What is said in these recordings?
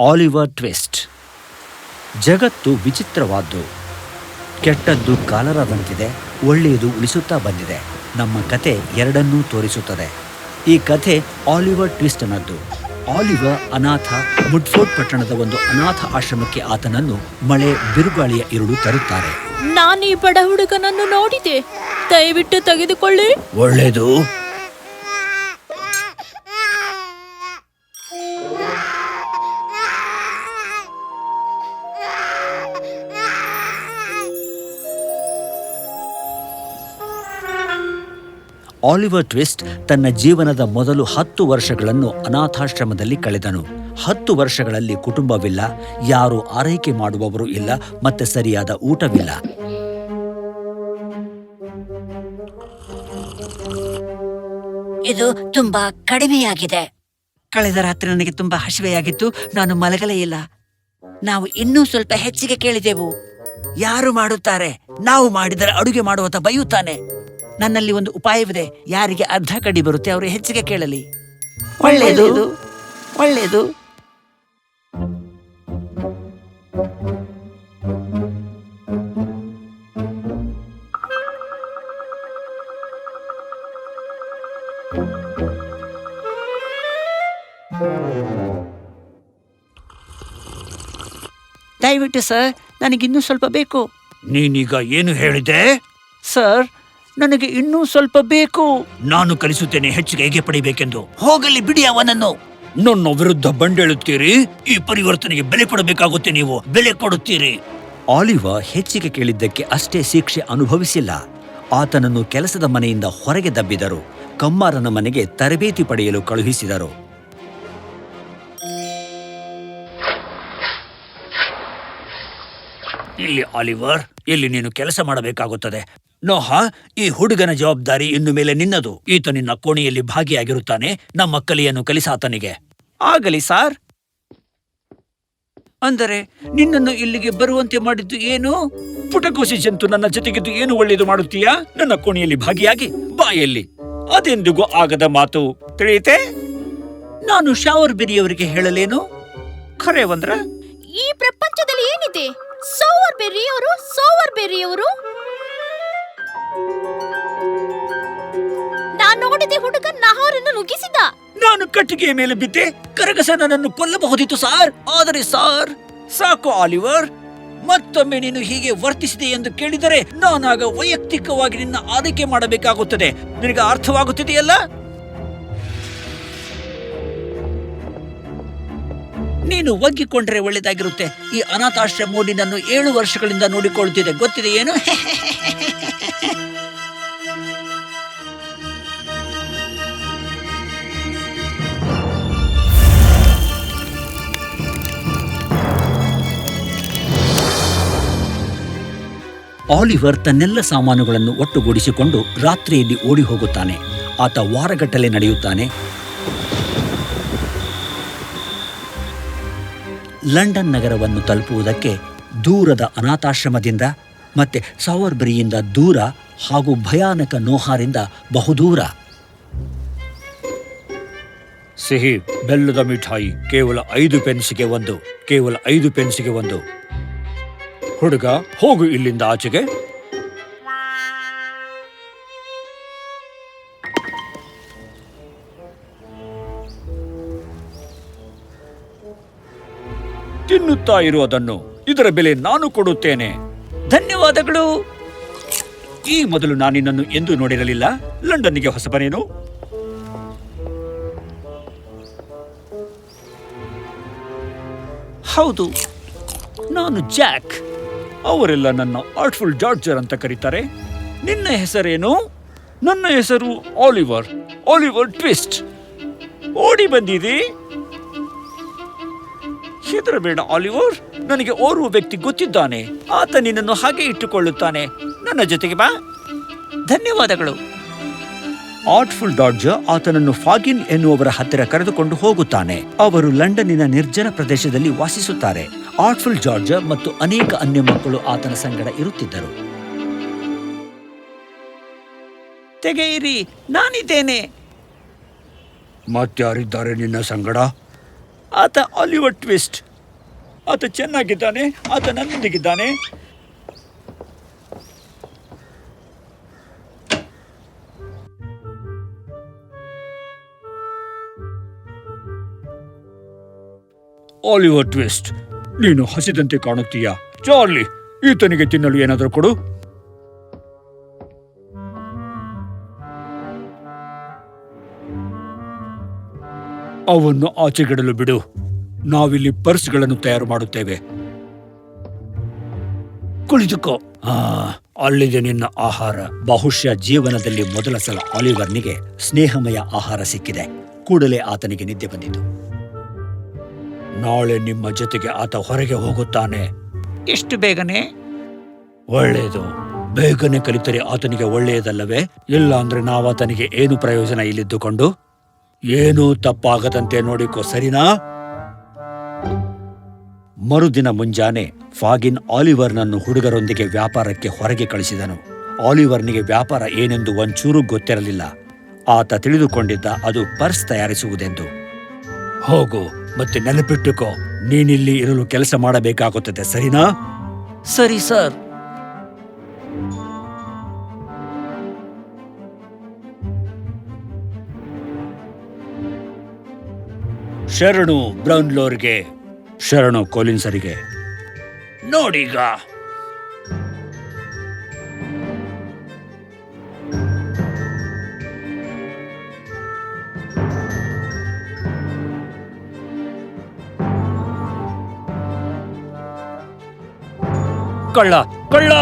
Oliver twist. ಜಗತ್ತು ವಿಚಿತ್ರವಾದ್ದು. ಕೆಟ್ಟದ್ದು ಕಾಲರಾದಂತಿದೆ ಒಳ್ಳೆಯದು ಉಳಿಸುತ್ತಾ ಬಂದಿದೆ. ನಮ್ಮ ಕತೆ ಎರಡನ್ನೂ ತೋರಿಸುತ್ತದೆ. ಈ ಕಥೆ ಆಲಿವರ್ ಟ್ವಿಸ್ಟ್ ಅನ್ನದ್ದು ಆಲಿವರ್ ಅನಾಥ ಮುಡ್ಫೋರ್ಡ್ ಪಟ್ಟಣದ ಒಂದು ಅನಾಥ ಆಶ್ರಮಕ್ಕೆ ಆತನನ್ನು ಮಳೆ ಬಿರುಗಾಳಿಯ ಇರುಳು ತರುತ್ತಾರೆ. ನಾನು ಈ ಬಡ ಹುಡುಗನನ್ನು ನೋಡಿದೆ. ದಯವಿಟ್ಟು ತೆಗೆದುಕೊಳ್ಳಿ. ಒಳ್ಳೆಯದು. ಆಲಿವರ್ ಟ್ವಿಸ್ಟ್ ತನ್ನ ಜೀವನದ ಮೊದಲು ಹತ್ತು ವರ್ಷಗಳನ್ನು ಅನಾಥಾಶ್ರಮದಲ್ಲಿ ಕಳೆದನು. ಹತ್ತು ವರ್ಷಗಳಲ್ಲಿ ಕುಟುಂಬವಿಲ್ಲ ಯಾರು ಆರೈಕೆ ಮಾಡುವವರು ಇಲ್ಲ ಮತ್ತೆ ಸರಿಯಾದ ಊಟವಿಲ್ಲ. ಇದು ತುಂಬಾ ಕಡಿಮೆಯಾಗಿದೆ. ಕಳೆದ ರಾತ್ರಿ ನನಗೆ ತುಂಬಾ ಹಸಿವೆಯಾಗಿತ್ತು ನಾನು ಮಲಗಲೇ ಇಲ್ಲ. ನಾವು ಇನ್ನೂ ಸ್ವಲ್ಪ ಹೆಚ್ಚಿಗೆ ಕೇಳಿದೆವು. ಯಾರು ಮಾಡುತ್ತಾರೆ? ನಾವು ಮಾಡಿದರೆ ಅಡುಗೆ ಮಾಡುವತ ಬೈಯುತ್ತಾನೆ. ನನ್ನಲ್ಲಿ ಒಂದು ಉಪಾಯವಿದೆ. ಯಾರಿಗೆ ಅರ್ಧ ಕಡಿ ಬರುತ್ತೆ ಅವರು ಹೆಚ್ಚಿಗೆ ಕೇಳಲಿ. ಒಳ್ಳೆಯದು. ಒಳ್ಳೆಯದು. ದಯವಿಟ್ಟು ಸರ್ ನನಗಿನ್ನೂ ಸ್ವಲ್ಪ ಬೇಕು. ನೀನೀಗ ಏನು ಹೇಳಿದೆ? ಸರ್ ನನಗೆ ಇನ್ನೂ ಸ್ವಲ್ಪ ಬೇಕು. ನಾನು ಕಲಿಸುತ್ತೇನೆ ಹೆಚ್ಚಿಗೆ ಹೇಗೆ ಪಡಿಬೇಕೆಂದು ಹೋಗಲಿ ಬಿಡಿ ಅವನನ್ನು. ನನ್ನ ವಿರುದ್ಧ ಬಂಡೇಳುತ್ತೀರಿ. ಈ ಪರಿವರ್ತನೆಗೆ ಬೆಲೆ ಕೊಡಬೇಕಾಗುತ್ತೆ ನೀವು. ಬೆಲೆ ಕೊಡುತ್ತೀರಿ. ಆಲಿವ ಹೆಚ್ಚಿಗೆ ಕೇಳಿದ್ದಕ್ಕೆ ಅಷ್ಟೇ ಶಿಕ್ಷೆ ಅನುಭವಿಸಿಲ್ಲ. ಆತನನ್ನು ಕೆಲಸದ ಮನೆಯಿಂದ ಹೊರಗೆ ದಬ್ಬಿದರು. ಕಮ್ಮಾರನ ಮನೆಗೆ ತರಬೇತಿ ಪಡೆಯಲು ಕಳುಹಿಸಿದರು. ಇಲ್ಲಿ ಆಲಿವರ್ ಇಲ್ಲಿ ನೀನು ಕೆಲಸ ಮಾಡಬೇಕಾಗುತ್ತದೆ. ನೋಹ ಈ ಹುಡುಗನ ಜವಾಬ್ದಾರಿ ಇನ್ನು ಮೇಲೆ ನಿನ್ನದು. ಈತ ನಿನ್ನ ಕೋಣೆಯಲ್ಲಿ ಭಾಗಿಯಾಗಿರುತ್ತಾನೆ, ನಮ್ಮ ಕಲಿಯನ್ನು ಕಲಿಸಾತನಿಗೆ. ಆಗಲಿ ಸಾರ್. ಅಂದರೆ ನಿನ್ನನ್ನು ಇಲ್ಲಿಗೆ ಬರುವಂತೆ ಮಾಡಿದ್ದು ಏನು? ಪುಟಕೋಸಿ ಜಂತು ನನ್ನ ಜೊತೆಗಿದ್ದು ಏನು ಒಳ್ಳೆಯದು ಮಾಡುತ್ತೀಯಾ? ನನ್ನ ಕೋಣೆಯಲ್ಲಿ ಭಾಗಿಯಾಗಿ, ಬಾಯಲ್ಲಿ. ಅದೆಂದಿಗೂ ಆಗದ ಮಾತು. ತಿಳಿಯುತ್ತೆ ನಾನು ಶಾವರ್ ಬೆರಿಯವರಿಗೆ ಹೇಳಲೇನು? ಖರೆ ಈ ಪ್ರಪಂಚದಲ್ಲಿ ಏನಿದೆ? ಸೋವರ್ ಬೆರ್ರಿಯವರು ಸೋವರ್ ಬೆರ್ರಿಯವರು ನಾನು ನೋಡಿದೆ ಹುಡುಗ ನಹಾರನ್ನು ನುಗ್ಗಿಸಿದ. ನಾನು ಕಟ್ಟಿಗೆಯ ಮೇಲೆ ಬಿದ್ದೆ. ಕರಗಸ ನನ್ನನ್ನು ಕೊಲ್ಲಬಹುದಿತ್ತು ಸಾರ್. ಆದರೆ ಸಾರ್, ಸಾಕು ಆಲಿವರ್. ಮತ್ತೊಮ್ಮೆ ನೀನು ಹೀಗೆ ವರ್ತಿಸಿದೆ ಎಂದು ಕೇಳಿದರೆ ನಾನಾಗ ವೈಯಕ್ತಿಕವಾಗಿ ನಿನ್ನ ಆರೈಕೆ ಮಾಡಬೇಕಾಗುತ್ತದೆ. ನಿನಗೆ ಅರ್ಥವಾಗುತ್ತಿದೆಯಲ್ಲ? ನೀನು ಒಗ್ಗಿಕೊಂಡ್ರೆ ಒಳ್ಳೆಯದಾಗಿರುತ್ತೆ. ಈ ಅನಾಥಾಶ್ರಮವು ನಿನ್ನನ್ನು ಏಳು ವರ್ಷಗಳಿಂದ ನೋಡಿಕೊಳ್ಳುತ್ತಿದೆ. ಗೊತ್ತಿದೆ ಏನು ಆಲಿವರ್ ತನ್ನೆಲ್ಲ ಸಾಮಾನುಗಳನ್ನು ಒಟ್ಟುಗೂಡಿಸಿಕೊಂಡು ರಾತ್ರಿಯಲ್ಲಿ ಓಡಿ ಹೋಗುತ್ತಾನೆ ಆತ ವಾರಗಟ್ಟಲೆ ನಡೆಯುತ್ತಾನೆ. ಲಂಡನ್ ನಗರವನ್ನು ತಲುಪುವುದಕ್ಕೆ ದೂರದ ಅನಾಥಾಶ್ರಮದಿಂದ ಮತ್ತೆ ಸಾವರ್ಬರಿಯಿಂದ ದೂರ ಹಾಗೂ ಭಯಾನಕ ನೋಹಾರಿಂದ ಬಹುದೂರ. ಸಿಹಿ, ಬೆಲ್ಲದ ಮಿಠಾಯಿ, ಕೇವಲ ಐದು ಪೆನ್ಸಿಗೆ ಒಂದು, ಕೇವಲ ಐದು ಪೆನ್ಸಿಗೆ ಒಂದು. ಹುಡುಗ, ಹೋಗು ಇಲ್ಲಿಂದ ಆಚೆಗೆ. ತಿನ್ನುತ್ತಾ ಇರುವುದನ್ನು ಇದರ ಬೆಲೆ ನಾನು ಕೊಡುತ್ತೇನೆ. ಧನ್ಯವಾದಗಳು. ಈ ಮೊದಲು ನಾನಿನ್ನನ್ನು ಎಂದೂ ನೋಡಿರಲಿಲ್ಲ. ಲಂಡನ್ನಿಗೆ ಹೊಸಬನೇನು ಹೌದು, ನಾನು ಜಾಕ್. ಅವರೆಲ್ಲ ನನ್ನ ಆರ್ಟ್ಫುಲ್ ಜಾರ್ಜರ್ ಅಂತ ಕರೀತಾರೆ. ನಿನ್ನ ಹೆಸರೇನು? ನನ್ನ ಹೆಸರು ಆಲಿವರ್ ಆಲಿವರ್ ಟ್ವಿಸ್ಟ್ ಓಡಿ ಬಂದಿದೆ? ಹೆದರಬೇಡ ಆಲಿವರ್ ನನಗೆ ಓರ್ವ ವ್ಯಕ್ತಿ ಗೊತ್ತಿದ್ದಾನೆ. ಆತ ನಿನ್ನನ್ನು ಹಾಗೆ ಇಟ್ಟುಕೊಳ್ಳುತ್ತಾನೆ. ನನ್ನ ಜೊತೆಗೆ ಬಾ. ಧನ್ಯವಾದಗಳು. ಆರ್ಟ್ಫುಲ್ ಡಾಡ್ಜರ್ ಆತನನ್ನು ಫಾಗಿನ್ ಎನ್ನುವವರ ಹತ್ತಿರ ಕರೆದುಕೊಂಡು ಹೋಗುತ್ತಾನೆ. ಅವರು ಲಂಡನ್ನಿನ ನಿರ್ಜನ ಪ್ರದೇಶದಲ್ಲಿ ವಾಸಿಸುತ್ತಾರೆ. ಆರ್ಟ್ಫುಲ್ ಜಾರ್ಜ ಮತ್ತು ಅನೇಕ ಅನ್ಯ ಮಕ್ಕಳು ಆತನ ಸಂಗಡ ಇರುತ್ತಿದ್ದರು. ತೆಗೆಯಿರಿ ನಾನಿದ್ದೇನೆ. ಮತ್ತಾರಿದ್ದಾರೆ ನಿನ್ನ ಸಂಗಡ? ಆತ ಆಲಿವರ್ ಟ್ವಿಸ್ಟ್. ಆತ ಚೆನ್ನಾಗಿದ್ದಾನೆ ಆತ ನನ್ನೊಂದಿಗಿದ್ದಾನೆ. Oliver Twist. ನೀನು ಹಸಿದಂತೆ ಕಾಣುತ್ತೀಯಾ? ಚಾರ್ಲಿ ಈತನಿಗೆ ತಿನ್ನಲು ಏನಾದರೂ ಕೊಡು. ಅವನ್ನು ಆಚೆಗಿಡಲು ಬಿಡು. ನಾವಿಲ್ಲಿ ಪರ್ಸ್ಗಳನ್ನು ತಯಾರು ಮಾಡುತ್ತೇವೆ. ಕುಳಿತುಕೋ. ಆ ಅಲ್ಲಿದೆ ನಿನ್ನ ಆಹಾರ. ಬಹುಶಃ ಜೀವನದಲ್ಲಿ ಮೊದಲ ಸಲ ಆಲಿವರ್ನಿಗೆ ಸ್ನೇಹಮಯ ಆಹಾರ ಸಿಕ್ಕಿದೆ. ಕೂಡಲೇ ಆತನಿಗೆ ನಿದ್ದೆ ಬಂದಿತು. ನಾಳೆ ನಿಮ್ಮ ಜೊತೆಗೆ ಆತ ಹೊರಗೆ ಹೋಗುತ್ತಾನೆ. ಎಷ್ಟು ಬೇಗನೆ? ಒಳ್ಳೆಯದು. ಬೇಗನೆ ಕಲಿತರೆ ಆತನಿಗೆ ಒಳ್ಳೆಯದಲ್ಲವೇ? ಇಲ್ಲ ಅಂದ್ರೆ ನಾವು ಆತನಿಗೆ ಏನು ಪ್ರಯೋಜನ ಇಲ್ಲಿದ್ದುಕೊಂಡು? ಏನೂ ತಪ್ಪಾಗದಂತೆ ನೋಡಿಕೋ ಸರಿನಾ? ಮರುದಿನ ಮುಂಜಾನೆ ಫಾಗಿನ್ ಆಲಿವರ್ನನ್ನು ಹುಡುಗರೊಂದಿಗೆ ವ್ಯಾಪಾರಕ್ಕೆ ಹೊರಗೆ ಕಳಿಸಿದನು. ಆಲಿವರ್ನಿಗೆ ವ್ಯಾಪಾರ ಏನೆಂದು ಒಂಚೂರು ಗೊತ್ತಿರಲಿಲ್ಲ. ಆತ ತಿಳಿದುಕೊಂಡಿದ್ದ ಅದು ಪರ್ಸ್ ತಯಾರಿಸುವುದೆಂದು. ಹೋಗು. ಮತ್ತೆ ನೆನಪಿಟ್ಟುಕೋ ನೀನಿಲ್ಲಿ ಇರಲು ಕೆಲಸ ಮಾಡಬೇಕಾಗುತ್ತದೆ ಸರಿನಾ? ಸರಿ ಸರ್. ಶರಣು ಬ್ರೌನ್ಲೋರ್ಗೆ ಶರಣು ಕೋಲಿನ್ಸರಿಗೆ. ನೋಡೀಗ. ಕಳ್ಳ ಕಳ್ಳ!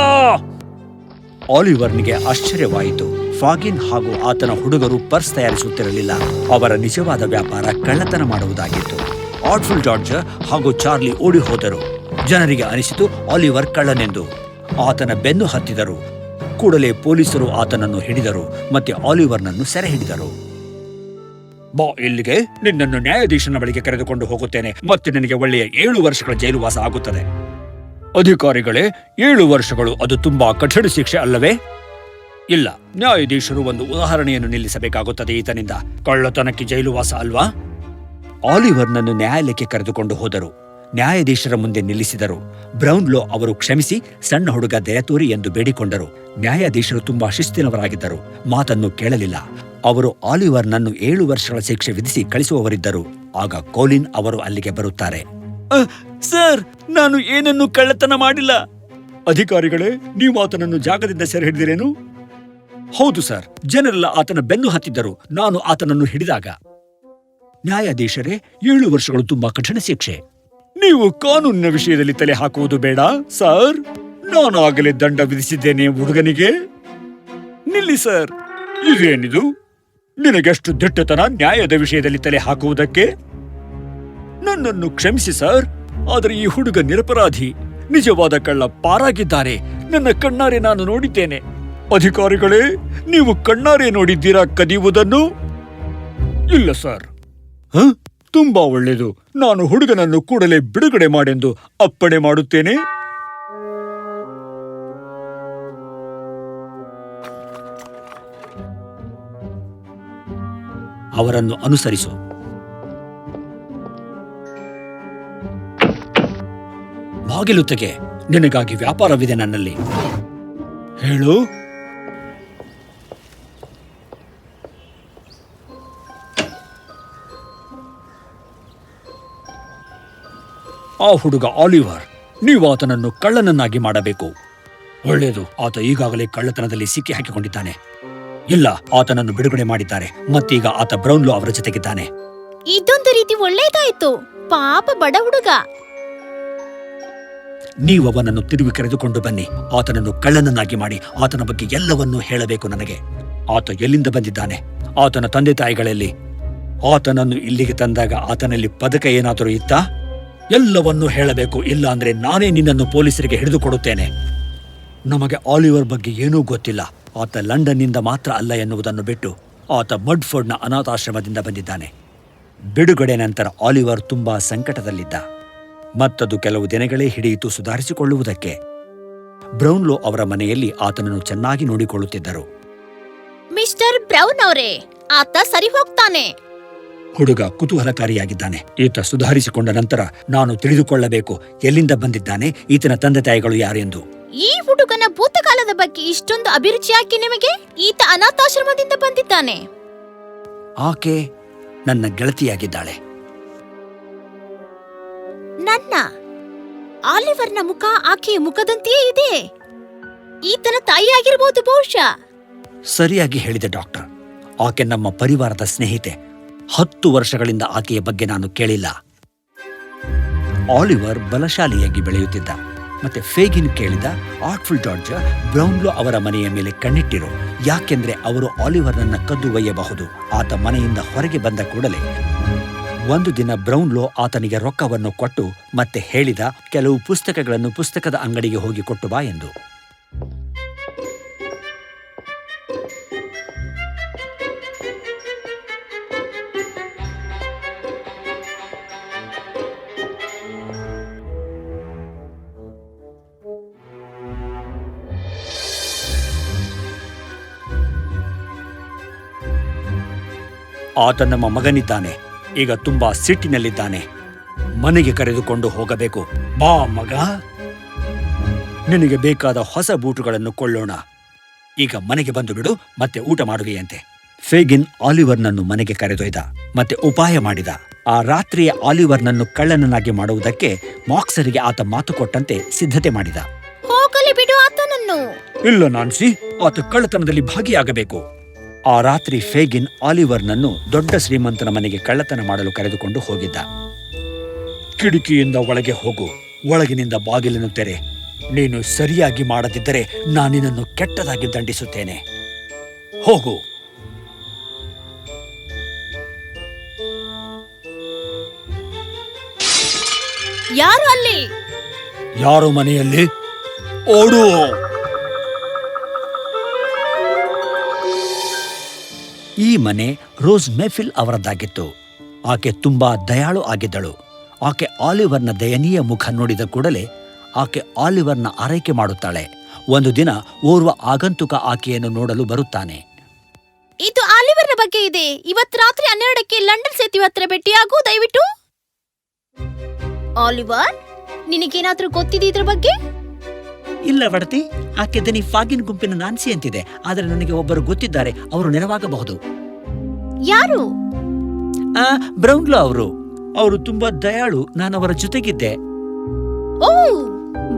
ಆಲಿವರ್ನಿಗೆ ಆಶ್ಚರ್ಯವಾಯಿತು. ಫಾಗಿನ್ ಹಾಗೂ ಆತನ ಹುಡುಗರು ಪರ್ಸ್ ತಯಾರಿಸುತ್ತಿರಲಿಲ್ಲ. ಅವರ ನಿಜವಾದ ವ್ಯಾಪಾರ ಕಳ್ಳತನ ಮಾಡುವುದಾಗಿತ್ತು. ಆಟ್ಫುಲ್ ಜಾರ್ಜ್ ಹಾಗೂ ಚಾರ್ಲಿ ಓಡಿ ಹೋದರು. ಜನರಿಗೆ ಅನಿಸಿತು ಆಲಿವರ್ ಕಳ್ಳನೆಂದು. ಆತನ ಬೆನ್ನು ಹತ್ತಿದರು. ಕೂಡಲೇ ಪೊಲೀಸರು ಆತನನ್ನು ಹಿಡಿದರು ಮತ್ತೆ ಆಲಿವರ್ನನ್ನು ಸೆರೆ ಹಿಡಿದರು. ಬಾ ಇಲ್ಲಿಗೆ. ನಿನ್ನನ್ನು ನ್ಯಾಯಾಧೀಶನ ಬಳಿಗೆ ಕರೆದುಕೊಂಡು ಹೋಗುತ್ತೇನೆ. ಮತ್ತೆ ನಿನಗೆ ಒಳ್ಳೆಯ ಏಳು ವರ್ಷಗಳ ಜೈಲುವಾಸ ಆಗುತ್ತದೆ. ಅಧಿಕಾರಿಗಳೇ, ಏಳು ವರ್ಷಗಳು, ಅದು ತುಂಬಾ ಕಠಿಣ ಶಿಕ್ಷೆ ಅಲ್ಲವೇ? ಇಲ್ಲ, ನ್ಯಾಯಾಧೀಶರು ಒಂದು ಉದಾಹರಣೆಯನ್ನು ನಿಲ್ಲಿಸಬೇಕಾಗುತ್ತದೆ ಈತನಿಂದ. ಕಳ್ಳತನಕ್ಕೆ ಜೈಲುವಾಸ ಅಲ್ವಾ? ಆಲಿವರ್ನನ್ನು ನ್ಯಾಯಾಲಯಕ್ಕೆ ಕರೆದುಕೊಂಡು ಹೋದರು. ನ್ಯಾಯಾಧೀಶರ ಮುಂದೆ ನಿಲ್ಲಿಸಿದರು. ಬ್ರೌನ್ಲೋ ಅವರು ಕ್ಷಮಿಸಿ, ಸಣ್ಣ ಹುಡುಗ ದಯತೋರಿ ಎಂದು ಬೇಡಿಕೊಂಡರು. ನ್ಯಾಯಾಧೀಶರು ತುಂಬಾ ಶಿಸ್ತಿನವರಾಗಿದ್ದರು. ಮಾತನ್ನು ಕೇಳಲಿಲ್ಲ. ಅವರು ಆಲಿವರ್ನನ್ನು ಏಳು ವರ್ಷಗಳ ಶಿಕ್ಷೆ ವಿಧಿಸಿ ಕಳಿಸುವವರಿದ್ದರು. ಆಗ ಕೋಲಿನ್ ಅವರು ಅಲ್ಲಿಗೆ ಬರುತ್ತಾರೆ. ಸರ್, ನಾನು ಏನನ್ನು ಕಳ್ಳತನ ಮಾಡಿಲ್ಲ. ಅಧಿಕಾರಿಗಳೇ, ನೀವು ಆತನನ್ನು ಜಾಗದಿಂದ ಸೆರೆ ಹಿಡಿದಿರೇನು? ಹೌದು ಸರ್, ಜನರೆಲ್ಲ ಆತನ ಬೆನ್ನು ಹತ್ತಿದ್ದರು. ನಾನು ಆತನನ್ನು ಹಿಡಿದಾಗ. ನ್ಯಾಯಾಧೀಶರೇ, ಏಳು ವರ್ಷಗಳು ತುಂಬಾ ಕಠಿಣ ಶಿಕ್ಷೆ. ನೀವು ಕಾನೂನಿನ ವಿಷಯದಲ್ಲಿ ತಲೆ ಹಾಕುವುದು ಬೇಡ, ಸರ್. ನಾನು ಆಗಲೇ ದಂಡ ವಿಧಿಸಿದ್ದೇನೆ ಹುಡುಗನಿಗೆ. ನಿಲ್ಲಿ, ಸರ್. ಇದೇನಿದು? ನಿನಗೆಷ್ಟು ದಿಟ್ಟತನ ನ್ಯಾಯದ ವಿಷಯದಲ್ಲಿ ತಲೆ ಹಾಕುವುದಕ್ಕೆ? ನನ್ನನ್ನು ಕ್ಷಮಿಸಿ, ಸರ್. ಆದರೆ ಈ ಹುಡುಗ ನಿರಪರಾಧಿ. ನಿಜವಾದ ಕಳ್ಳ ಪಾರಾಗಿದ್ದಾರೆ. ನನ್ನ ಕಣ್ಣಾರೆ ನಾನು ನೋಡಿದ್ದೇನೆ. ಅಧಿಕಾರಿಗಳೇ, ನೀವು ಕಣ್ಣಾರೆ ನೋಡಿದ್ದೀರಾ ಕದಿಯುವುದನ್ನು? ಇಲ್ಲ, ಸರ್? ತುಂಬಾ ಒಳ್ಳೆಯದು. ನಾನು ಹುಡುಗನನ್ನು ಕೂಡಲೇ ಬಿಡುಗಡೆ ಮಾಡೆಂದು ಅಪ್ಪಣೆ ಮಾಡುತ್ತೇನೆ. ಅವರನ್ನು ಅನುಸರಿಸು. ಬಾಗಿಲು ತೆಗೆ ನಿನಗಾಗಿ ವ್ಯಾಪಾರವಿದೆ ನನ್ನಲ್ಲಿ. ಹೇಳು? ಆ ಹುಡುಗ ಆಲಿವರ್, ನೀವು ಆತನನ್ನು ಕಳ್ಳನನ್ನಾಗಿ ಮಾಡಬೇಕು. ಒಳ್ಳೆಯದು, ಆತ ಈಗಾಗಲೇ ಕಳ್ಳತನದಲ್ಲಿ ಸಿಕ್ಕಿ ಹಾಕಿಕೊಂಡಿದ್ದಾನೆ. ಇಲ್ಲ, ಆತನನ್ನು ಬಿಡುಗಡೆ ಮಾಡಿದ್ದಾರೆ, ಮತ್ತೀಗ ಆತ ಬ್ರೌನ್ಲೋ ಅವರ ಜೊತೆಗಿದ್ದಾನೆ. ಇದೊಂದು ರೀತಿ ಒಳ್ಳೇದಾಯ್ತು ಪಾಪ ಬಡ ಹುಡುಗ. ನೀವು ಅವನನ್ನು ತಿರುಗಿ ಕರೆದುಕೊಂಡು ಬನ್ನಿ. ಆತನನ್ನು ಕಳ್ಳನನ್ನಾಗಿ ಮಾಡಿ ಆತನ ಬಗ್ಗೆ ಎಲ್ಲವನ್ನೂ ಹೇಳಬೇಕು ನನಗೆ. ಆತ ಎಲ್ಲಿಂದ ಬಂದಿದ್ದಾನೆ? ಆತನ ತಂದೆ ತಾಯಿಗಳಲ್ಲಿ. ಆತನನ್ನು ಇಲ್ಲಿಗೆ ತಂದಾಗ ಆತನಲ್ಲಿ ಪದಕ ಏನಾದರೂ ಇತ್ತಾ? ಎಲ್ಲವನ್ನೂ ಹೇಳಬೇಕು, ಇಲ್ಲ ಅಂದ್ರೆ ನಾನೇ ನಿನ್ನನ್ನು ಪೊಲೀಸರಿಗೆ ಹಿಡಿದುಕೊಡುತ್ತೇನೆ. ನಮಗೆ ಆಲಿವರ್ ಬಗ್ಗೆ ಏನೂ ಗೊತ್ತಿಲ್ಲ. ಆತ ಲಂಡನ್ನಿಂದ ಮಾತ್ರ ಅಲ್ಲ ಎನ್ನುವುದನ್ನು ಬಿಟ್ಟು ಆತ ಮಡ್ಫೋರ್ಡ್ನ ಅನಾಥಾಶ್ರಮದಿಂದ ಬಂದಿದ್ದಾನೆ. ಬಿಡುಗಡೆ ನಂತರ ಆಲಿವರ್ ತುಂಬಾ ಸಂಕಟದಲ್ಲಿದ್ದ. ಮತ್ತದು ಕೆಲವು ದಿನಗಳೇ ಹಿಡಿಯಿತು ಸುಧಾರಿಸಿಕೊಳ್ಳುವುದಕ್ಕೆ. ಬ್ರೌನ್ಲೋ ಅವರ ಮನೆಯಲ್ಲಿ ಆತನನ್ನು ಚೆನ್ನಾಗಿ ನೋಡಿಕೊಳ್ಳುತ್ತಿದ್ದರು. ಮಿಸ್ಟರ್ ಬ್ರೌನ್ ಅವರೇ ಆತ ಸರಿ ಹೋಗ್ತಾನೆ. ಹುಡುಗ ಕುತೂಹಲಕಾರಿಯಾಗಿದ್ದಾನೆ. ಈತ ಸುಧಾರಿಸಿಕೊಂಡ ನಂತರ ನಾನು ತಿಳಿದುಕೊಳ್ಳಬೇಕು ಎಲ್ಲಿಂದ ಬಂದಿದ್ದಾನೆ ಈತನ ತಂದೆ ತಾಯಿಗಳು ಯಾರೆಂದು ಈ ಹುಡುಗನ ಭೂತಕಾಲದ ಬಗ್ಗೆ ಇಷ್ಟೊಂದು ಅಭಿರುಚಿ ಯಾಕೆ ನಿಮಗೆ? ಈತ ಅನಾಥಾಶ್ರಮದಿಂದ ಬಂದಿದ್ದಾನೆ. ಆಕೆ ನನ್ನ ಗೆಳತಿಯಾಗಿದ್ದಾಳೆ. ನನ್ನ ಆಲಿವರ್ನ ಮುಖ ಆಕೆಯ ಮುಖದಂತೆಯೇ ಇದೆ. ಈತನ ತಾಯಿಯಾಗಿರ್ಬೋದು ಬಹುಶಃ. ಸರಿಯಾಗಿ ಹೇಳಿದೆ ಡಾಕ್ಟರ್. ಆಕೆ ನಮ್ಮ ಪರಿವಾರದ ಸ್ನೇಹಿತೆ. ಹತ್ತು ವರ್ಷಗಳಿಂದ ಆಕೆಯ ಬಗ್ಗೆ ನಾನು ಕೇಳಿಲ್ಲ. ಆಲಿವರ್ ಬಲಶಾಲಿಯಾಗಿ ಬೆಳೆಯುತ್ತಿದ್ದ. ಮತ್ತೆ ಫೇಗಿನ್ ಕೇಳಿದ ಆರ್ಟ್ಫುಲ್ ಡಾಡ್ಜ ಬ್ರೌನ್ಲೋ ಅವರ ಮನೆಯ ಮೇಲೆ ಕಣ್ಣಿಟ್ಟಿರು. ಯಾಕೆಂದ್ರೆ ಅವರು ಆಲಿವರ್ನನ್ನ ಕದ್ದು ಒಯ್ಯಬಹುದು. ಆತ ಮನೆಯಿಂದ ಹೊರಗೆ ಬಂದ ಕೂಡಲೇ ಒಂದು ದಿನ ಬ್ರೌನ್ಲೋ ಆತನಿಗೆ ರೊಕ್ಕವನ್ನು ಕೊಟ್ಟು ಮತ್ತೆ ಹೇಳಿದ, ಕೆಲವು ಪುಸ್ತಕಗಳನ್ನು ಪುಸ್ತಕದ ಅಂಗಡಿಗೆ ಹೋಗಿ ಕೊಟ್ಟು ಬಾ ಎಂದು. ಆತ ನಮ್ಮ ಮಗನಿದ್ದಾನೆ. ಈಗ ತುಂಬಾ ಸಿಟ್ಟಿನಲ್ಲಿದ್ದಾನೆ. ಮನೆಗೆ ಕರೆದುಕೊಂಡು ಹೋಗಬೇಕು. ಬಾ ಮಗ. ನಿನಗೆ ಬೇಕಾದ ಹೊಸ ಬೂಟುಗಳನ್ನು ಕೊಳ್ಳೋಣ. ಈಗ ಮನೆಗೆ ಬಂದು ಬಿಡು ಮತ್ತೆ ಊಟ ಮಾಡುವೆಯಂತೆ. ಫೇಗಿನ್ ಆಲಿವರ್ನನ್ನು ಮನೆಗೆ ಕರೆದೊಯ್ದ ಮತ್ತೆ ಉಪಾಯ ಮಾಡಿದ. ಆ ರಾತ್ರಿಯ ಆಲಿವರ್ನನ್ನು ಕಳ್ಳನನ್ನಾಗಿ ಮಾಡುವುದಕ್ಕೆ ಮಾಕ್ಸರಿಗೆ ಆತ ಮಾತು ಕೊಟ್ಟಂತೆ ಸಿದ್ಧತೆ ಮಾಡಿದ. ಹೋಗಲಿ ಬಿಡು ಆತನನ್ನು. ಇಲ್ಲ ನಾನ್ಸಿ. ಆತ ಕಳ್ಳತನದಲ್ಲಿ ಭಾಗಿಯಾಗಬೇಕು. ಆ ರಾತ್ರಿ ಫೇಗಿನ್ ಆಲಿವರ್ನನ್ನು ದೊಡ್ಡ ಶ್ರೀಮಂತನ ಮನೆಗೆ ಕಳ್ಳತನ ಮಾಡಲು ಕರೆದುಕೊಂಡು ಹೋಗಿದ್ದ. ಕಿಟಕಿಯಿಂದ ಒಳಗೆ ಹೋಗು ಒಳಗಿನಿಂದ ಬಾಗಿಲನ್ನು ತೆರೆ. ನೀನು ಸರಿಯಾಗಿ ಮಾಡದಿದ್ದರೆ ನಾನಿನನ್ನು ಕೆಟ್ಟದಾಗಿ ದಂಡಿಸುತ್ತೇನೆ. ಹೋಗು. ಯಾರು ಅಲ್ಲಿ? ಯಾರು ಮನೆಯಲ್ಲಿ? ಓಡು. ಈ ಮನೆ ರೋಸ್ ಮೆಫಿಲ್ ಅವರದ್ದಾಗಿತ್ತು. ಆಕೆ ತುಂಬಾ ದಯಾಳು ಆಗಿದ್ದಳು. ಆಕೆ ಆಲಿವರ್ನ ದಯನೀಯ ಮುಖ ನೋಡಿದ ಕೂಡಲೇ ಆಕೆ ಆಲಿವರ್ನ ಆರೈಕೆ ಮಾಡುತ್ತಾಳೆ. ಒಂದು ದಿನ ಓರ್ವ ಆಗಂತುಕ ಆಕೆಯನ್ನು ನೋಡಲು ಬರುತ್ತಾನೆ. ಇದು ಆಲಿವರ್ನ ಬಗ್ಗೆ ಇದೆ. ಇವತ್ತು ರಾತ್ರಿ ಹನ್ನೆರಡಕ್ಕೆ ಲಂಡನ್ ಸೇತುವೆ ಹತ್ರ ಭೇಟಿಯಾಗು, ದಯವಿಟ್ಟು. ಆಲಿವರ್, ನಿನಗೇನಾದ್ರೂ ಗೊತ್ತಿದೆ ಇದ್ರ ಬಗ್ಗೆ? ಇಲ್ಲ ವಡತಿ ಆಕೆ ದನಿ ಫಾಗಿನ್ ಗುಂಪಿನ ನಾನ್ಸಿ ಅಂತಿದೆ. ಆದರೆ ನನಗೆ ಒಬ್ಬರು ಗೊತ್ತಿದ್ದಾರೆ ಅವರು ನೆರವಾಗಬಹುದು. ಯಾರು? ಆ ಬ್ರೌನ್ಲೋ ಅವರು. ಅವರು ತುಂಬಾ ದಯಾಳು ನಾನು ಅವರ ಜೊತೆಗಿದ್ದೆ. ಓ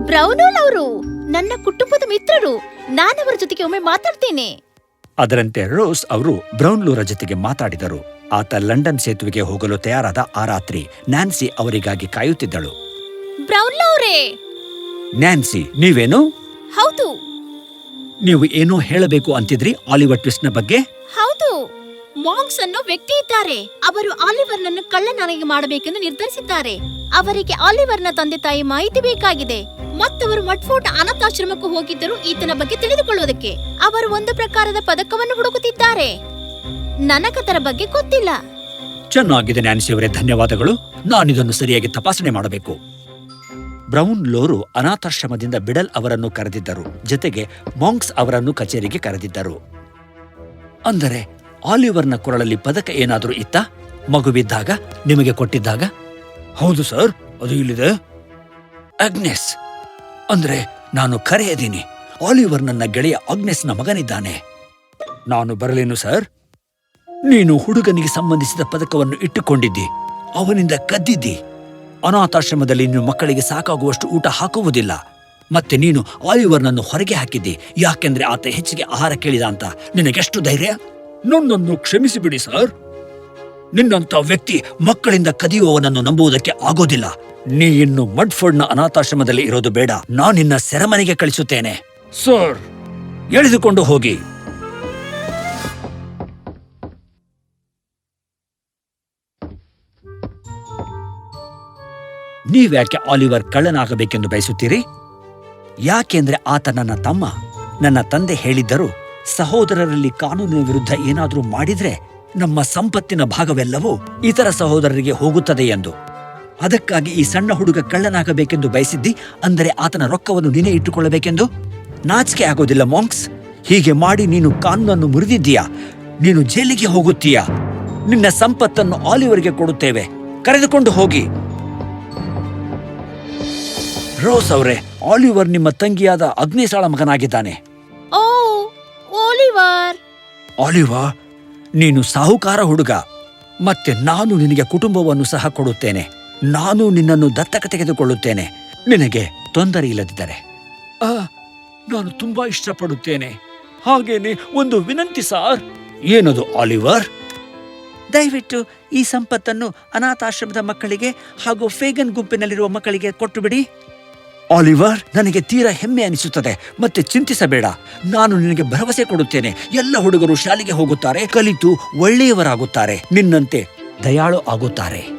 ಬ್ರೌನೋಲ್ ಅವರು ನನ್ನ ಕುಟುಂಬದ ಮಿತ್ರರು ನಾನವರ ಜೊತೆಗೆ ಒಮ್ಮೆ ಮಾತಾಡ್ತೇನೆ. ಅದರಂತೆ ರೋಸ್ ಅವರು ಬ್ರೌನ್ಲೂರ ಜೊತೆಗೆ ಮಾತಾಡಿದರು. ಆತ ಲಂಡನ್ ಸೇತುವೆಗೆ ಹೋಗಲು ತಯಾರಾದ ಆ ರಾತ್ರಿ ನ್ಯಾನ್ಸಿ ಅವರಿಗಾಗಿ ಕಾಯುತ್ತಿದ್ದಳು. ಬ್ರೌನ್ಲೋ ಅವರೇ! ನ್ಯಾನ್ಸಿ ನೀವೇನು? ಹೌದು. ನೀವು ಏನೋ ಹೇಳಬೇಕು ಅಂತಿದ್ರಿ ಆಲಿವರ್ ಟ್ವಿಸ್ಟ್ನ ಬಗ್ಗೆ? ಹೌದು. ಮಾಂಗ್ಸ್ ಅನ್ನೋ ವ್ಯಕ್ತಿ ಇದ್ದಾರೆ. ಅವರು ಆಲಿವರ್ನನ್ನು ಕಳ್ಳನಾಗಿ ಮಾಡಬೇಕೆಂದು ನಿರ್ಧರಿಸಿದ್ದಾರೆ. ಅವರಿಗೆ ಆಲಿವರ್ನ ತಂದೆ ತಾಯಿ ಮಾಹಿತಿ ಬೇಕಾಗಿದೆ. ಮತ್ತವರು ಮಟ್ಫೋಟ್ ಅನಾಥಾಶ್ರಮಕ್ಕೂ ಹೋಗಿದ್ದರು ಈತನ ಬಗ್ಗೆ ತಿಳಿದುಕೊಳ್ಳುವುದಕ್ಕೆ ಅವರು ಒಂದು ಪ್ರಕಾರದ ಪದಕವನ್ನು ಹುಡುಕುತ್ತಿದ್ದಾರೆ. ನನಗದರ ಬಗ್ಗೆ ಗೊತ್ತಿಲ್ಲ. ಚೆನ್ನಾಗಿದೆ ನ್ಯಾನ್ಸಿ ಅವರೇ ಧನ್ಯವಾದಗಳು. ನಾನಿದನ್ನು ಸರಿಯಾಗಿ ತಪಾಸಣೆ ಮಾಡಬೇಕು. ಬ್ರೌನ್ ಲೋರು ಅನಾಥಾಶ್ರಮದಿಂದ ಬಿಡಲ್ ಅವರನ್ನು ಕರೆದಿದ್ದರು. ಜೊತೆಗೆ ಮಾಂಕ್ಸ್ ಅವರನ್ನು ಕಚೇರಿಗೆ ಕರೆದಿದ್ದರು. ಅಂದರೆ ಆಲಿವರ್ನ ಕೊರಳಲ್ಲಿ ಪದಕ ಏನಾದರೂ ಇತ್ತ? ಮಗುವಿದ್ದಾಗ? ನಿಮಗೆ ಕೊಟ್ಟಿದ್ದಾಗ? ಹೌದು ಸರ್, ಅದು ಇಲ್ಲಿದೆ. ಅಗ್ನೆಸ್, ಅಂದ್ರೆ ನಾನು ಕರೆಯದೀನಿ. ಆಲಿವರ್ ನನ್ನ ಗೆಳೆಯ ಅಗ್ನೆಸ್ನ ಮಗನಿದ್ದಾನೆ. ನಾನು ಬರಲೇನು ಸರ್? ನೀನು ಹುಡುಗನಿಗೆ ಸಂಬಂಧಿಸಿದ ಪದಕವನ್ನು ಇಟ್ಟುಕೊಂಡಿದ್ದಿ. ಅವನಿಂದ ಕದ್ದಿದ್ದಿ. ಅನಾಥಾಶ್ರಮದಲ್ಲಿ ನೀನು ಮಕ್ಕಳಿಗೆ ಸಾಕಾಗುವಷ್ಟು ಊಟ ಹಾಕುವುದಿಲ್ಲ. ಮತ್ತೆ ನೀನು ಆಲಿವರ್ನನ್ನು ಹೊರಗೆ ಹಾಕಿದ್ದಿ. ಯಾಕೆಂದ್ರೆ ಆತ ಹೆಚ್ಚಿಗೆ ಆಹಾರ ಕೇಳಿದ ಅಂತ. ನಿನಗೆಷ್ಟು ಧೈರ್ಯ? ನನ್ನನ್ನು ಕ್ಷಮಿಸಿಬಿಡಿ, ಸರ್. ನಿನ್ನಂತ ವ್ಯಕ್ತಿ ಮಕ್ಕಳಿಂದ ಕದಿಯುವವನನ್ನು ನಂಬುವುದಕ್ಕೆ ಆಗೋದಿಲ್ಲ. ನೀ ಇನ್ನು ಮಡ್ಫೋರ್ಡ್ನ ಅನಾಥಾಶ್ರಮದಲ್ಲಿ ಇರೋದು ಬೇಡ. ನಾನು ನಿನ್ನ ಸೆರೆಮನೆಗೆ ಕಳಿಸುತ್ತೇನೆ. ಸರ್, ಎಳೆದುಕೊಂಡು ಹೋಗಿ. ನೀವ್ಯಾಕೆ ಆಲಿವರ್ ಕಳ್ಳನಾಗಬೇಕೆಂದು ಬಯಸುತ್ತೀರಿ? ಯಾಕೆಂದ್ರೆ ಆತ ನನ್ನ ತಮ್ಮ, ನನ್ನ ತಂದೆ ಹೇಳಿದ್ದರು ಸಹೋದರರಲ್ಲಿ ಕಾನೂನಿನ ವಿರುದ್ಧ ಏನಾದರೂ ಮಾಡಿದ್ರೆ ನಮ್ಮ ಸಂಪತ್ತಿನ ಭಾಗವೆಲ್ಲವೂ ಇತರ ಸಹೋದರರಿಗೆ ಹೋಗುತ್ತದೆ ಎಂದು. ಅದಕ್ಕಾಗಿ ಈ ಸಣ್ಣ ಹುಡುಗ ಕಳ್ಳನಾಗಬೇಕೆಂದು ಬಯಸಿದ್ದಿ, ಅಂದರೆ ಆತನ ರೊಕ್ಕವನ್ನು ನೀನೇ ಇಟ್ಟುಕೊಳ್ಳಬೇಕೆಂದು? ನಾಚಿಕೆ ಆಗೋದಿಲ್ಲ ಮಾಂಕ್ಸ್. ಹೀಗೆ ಮಾಡಿ ನೀನು ಕಾನೂನನ್ನು ಮುರಿದಿದ್ದೀಯಾ? ನೀನು ಜೈಲಿಗೆ ಹೋಗುತ್ತೀಯಾ? ನಿನ್ನ ಸಂಪತ್ತನ್ನು ಆಲಿವರ್ಗೆ ಕೊಡುತ್ತೇವೆ. ಕರೆದುಕೊಂಡು ಹೋಗಿ. ರೋಸ್ ಅವರೇ ಆಲಿವರ್ ನಿಮ್ಮ ತಂಗಿಯಾದ ಅಗ್ನಿಸಾಳ ಮಗನಾಗಿದ್ದಾನೆ. ಓ ಓಲಿವರ್. ಆಲಿವರ್ ನೀನು ಸಾಹುಕಾರ ಹುಡುಗ. ಮತ್ತೆ ನಾನು ನಿನಗೆ ಕುಟುಂಬವನ್ನು ಸಹ ಕೊಡುತ್ತೇನೆ. ನಾನು ನಿನ್ನನ್ನು ದತ್ತಕ ತೆಗೆದುಕೊಳ್ಳುತ್ತೇನೆ. ನಿನಗೆ ತೊಂದರೆ ಇಲ್ಲದಿದ್ದರೆ. ಆ, ನಾನು ತುಂಬಾ ಇಷ್ಟಪಡುತ್ತೇನೆ. ಹಾಗೇನೆ ಒಂದು ವಿನಂತಿ ಸಾರ್. ಏನದು ಆಲಿವರ್? ದಯವಿಟ್ಟು ಈ ಸಂಪತ್ತನ್ನು ಅನಾಥಾಶ್ರಮದ ಮಕ್ಕಳಿಗೆ ಹಾಗೂ ಫೇಗನ್ ಗುಂಪಿನಲ್ಲಿರುವ ಮಕ್ಕಳಿಗೆ ಕೊಟ್ಟು ಬಿಡಿ. ಆಲಿವರ್, ನನಗೆ ತೀರಾ ಹೆಮ್ಮೆ ಅನಿಸುತ್ತದೆ, ಮತ್ತೆ ಚಿಂತಿಸಬೇಡ. ನಾನು ನಿನಗೆ ಭರವಸೆ ಕೊಡುತ್ತೇನೆ. ಎಲ್ಲ ಹುಡುಗರು ಶಾಲೆಗೆ ಹೋಗುತ್ತಾರೆ, ಕಲಿತು ಒಳ್ಳೆಯವರಾಗುತ್ತಾರೆ. ನಿನ್ನಂತೆ ದಯಾಳು ಆಗುತ್ತಾರೆ.